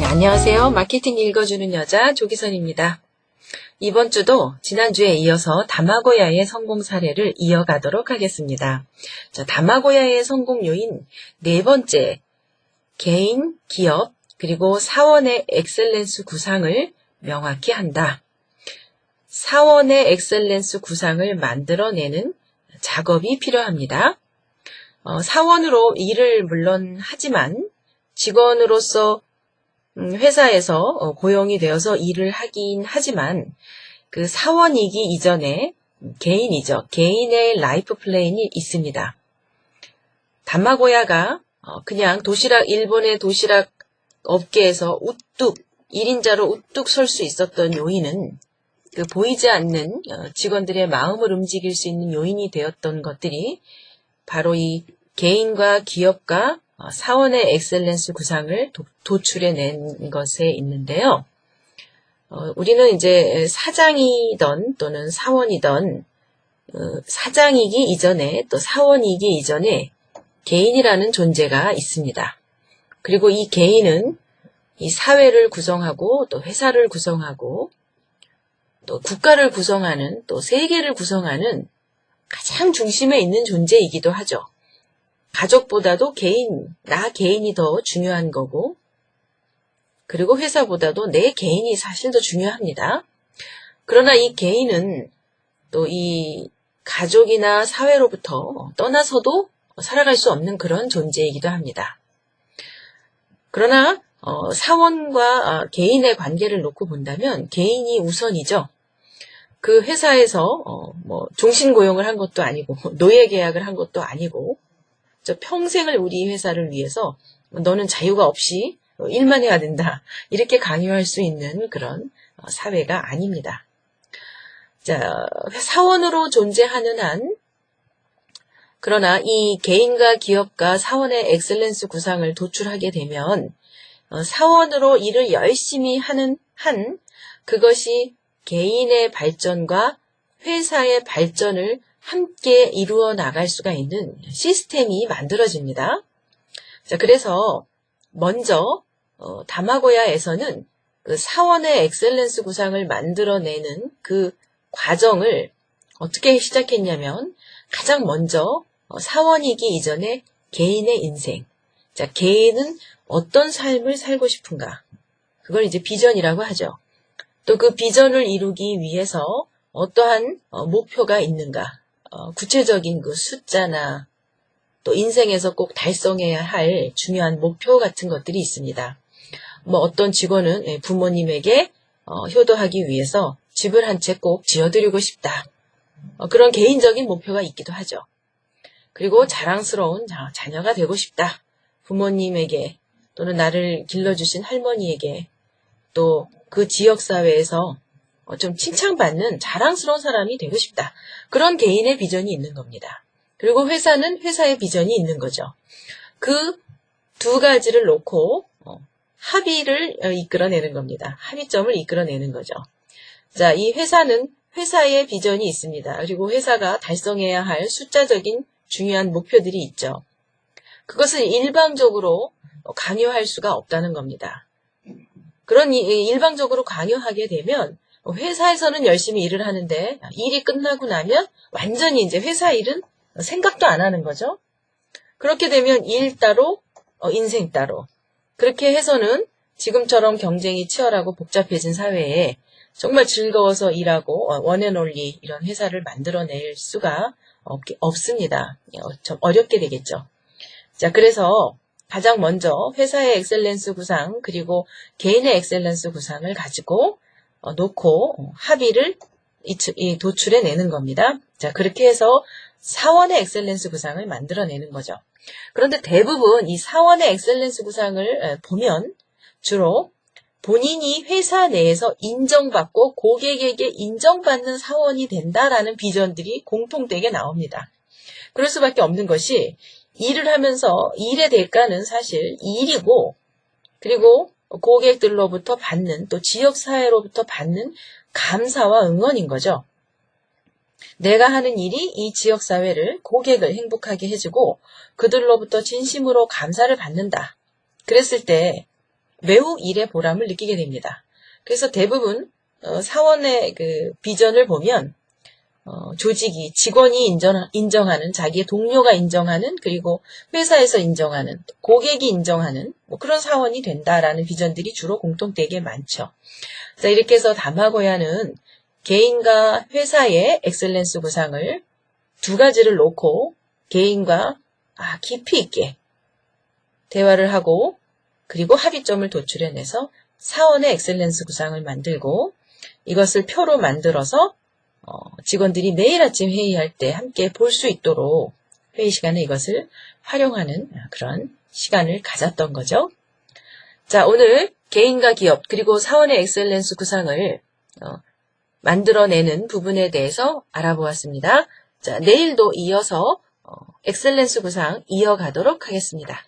네, 안녕하세요. 마케팅 읽어주는 여자 조기선입니다. 이번 주도 지난주에 이어서 다마고야의 성공 사례를 이어가도록 하겠습니다. 자, 다마고야의 성공 요인 네 번째, 개인, 기업, 그리고 사원의 엑셀렌스 구상을 명확히 한다. 사원의 엑셀렌스 구상을 만들어내는 작업이 필요합니다. 어, 사원으로 일을 물론 하지만 직원으로서 음, 회사에서 어, 고용이 되어서 일을 하긴 하지만 그 사원이기 이전에 개인이죠. 개인의 라이프 플레인이 있습니다. 담마고야가 어, 그냥 도시락 일본의 도시락 업계에서 우뚝 1인자로 우뚝 설 수 있었던 요인은 그 보이지 않는 어, 직원들의 마음을 움직일 수 있는 요인이 되었던 것들이 바로 이 개인과 기업과 어, 사원의 엑셀렌스 구상을 도, 출해낸 것에 있는데요. 어, 우리는 이제 사장이던 또는 사원이던 어, 사장이기 이전에 또 사원이기 이전에 개인이라는 존재가 있습니다. 그리고 이 개인은 이 사회를 구성하고 또 회사를 구성하고 또 국가를 구성하는 또 세계를 구성하는 가장 중심에 있는 존재이기도 하죠. 가족보다도 개인, 나 개인이 더 중요한 거고, 그리고 회사보다도 내 개인이 사실 더 중요합니다. 그러나 이 개인은 또 이 가족이나 사회로부터 떠나서도 살아갈 수 없는 그런 존재이기도 합니다. 그러나 어, 사원과 어, 개인의 관계를 놓고 본다면 개인이 우선이죠. 그 회사에서 어, 뭐 종신 고용을 한 것도 아니고 노예 계약을 한 것도 아니고 저 평생을 우리 회사를 위해서 너는 자유가 없이 일만 해야 된다. 이렇게 강요할 수 있는 그런 어, 사회가 아닙니다. 자, 사원으로 존재하는 한, 그러나 이 개인과 기업과 사원의 엑셀런스 구상을 도출하게 되면 어, 사원으로 일을 열심히 하는 한 그것이 개인의 발전과 회사의 발전을 함께 이루어 나갈 수가 있는 시스템이 만들어집니다. 자, 그래서 먼저 어, 다마고야에서는 그 사원의 엑셀런스 구상을 만들어내는 그 과정을 어떻게 시작했냐면 가장 먼저 어, 사원이기 이전에 개인의 인생. 자, 개인은 어떤 삶을 살고 싶은가? 그걸 이제 비전이라고 하죠. 또 그 비전을 이루기 위해서 어떠한 어, 목표가 있는가? 어, 구체적인 그 숫자나 또 인생에서 꼭 달성해야 할 중요한 목표 같은 것들이 있습니다. 뭐 어떤 직원은 예, 부모님에게 어, 효도하기 위해서 집을 한 채 꼭 지어드리고 싶다. 어, 그런 개인적인 목표가 있기도 하죠. 그리고 자랑스러운 자녀가 되고 싶다. 부모님에게 또는 나를 길러주신 할머니에게 또 그 지역사회에서 어, 좀 칭찬받는 자랑스러운 사람이 되고 싶다. 그런 개인의 비전이 있는 겁니다. 그리고 회사는 회사의 비전이 있는 거죠. 그 두 가지를 놓고 어, 합의를 어, 이끌어내는 겁니다. 합의점을 이끌어내는 거죠. 자, 이 회사는 회사의 비전이 있습니다. 그리고 회사가 달성해야 할 숫자적인 중요한 목표들이 있죠. 그것을 일방적으로 강요할 수가 없다는 겁니다. 그런 일방적으로 강요하게 되면 회사에서는 열심히 일을 하는데 일이 끝나고 나면 완전히 이제 회사 일은 생각도 안 하는 거죠. 그렇게 되면 일 따로, 어, 인생 따로. 그렇게 해서는 지금처럼 경쟁이 치열하고 복잡해진 사회에 정말 즐거워서 일하고 어, 원앤올리 이런 회사를 만들어낼 수가 없, 없습니다. 어, 좀 어렵게 되겠죠. 자, 그래서 가장 먼저 회사의 엑셀런스 구상 그리고 개인의 엑셀런스 구상을 가지고 어, 놓고 합의를 도출해 내는 겁니다. 자, 그렇게 해서 사원의 엑셀런스 구상을 만들어내는 거죠. 그런데 대부분 이 사원의 엑셀런스 구상을 보면 주로 본인이 회사 내에서 인정받고 고객에게 인정받는 사원이 된다라는 비전들이 공통되게 나옵니다. 그럴 수밖에 없는 것이 일을 하면서 일의 대가는 사실 일이고 그리고 고객들로부터 받는 또 지역사회로부터 받는 감사와 응원인 거죠. 내가 하는 일이 이 지역사회를 고객을 행복하게 해주고 그들로부터 진심으로 감사를 받는다. 그랬을 때 매우 일의 보람을 느끼게 됩니다. 그래서 대부분 어, 사원의 그 비전을 보면 어, 조직이 직원이 인정, 인정하는 자기의 동료가 인정하는 그리고 회사에서 인정하는 고객이 인정하는 뭐 그런 사원이 된다라는 비전들이 주로 공통되게 많죠. 자 이렇게 해서 담화고야는 개인과 회사의 엑셀런스 구상을 두 가지를 놓고 개인과 아, 깊이 있게 대화를 하고 그리고 합의점을 도출해내서 사원의 엑셀런스 구상을 만들고 이것을 표로 만들어서 어, 직원들이 매일 아침 회의할 때 함께 볼 수 있도록 회의 시간에 이것을 활용하는 그런 시간을 가졌던 거죠. 자, 오늘 개인과 기업 그리고 사원의 엑셀런스 구상을 어, 만들어내는 부분에 대해서 알아보았습니다. 자, 내일도 이어서 어, 엑셀런스 구상 이어가도록 하겠습니다.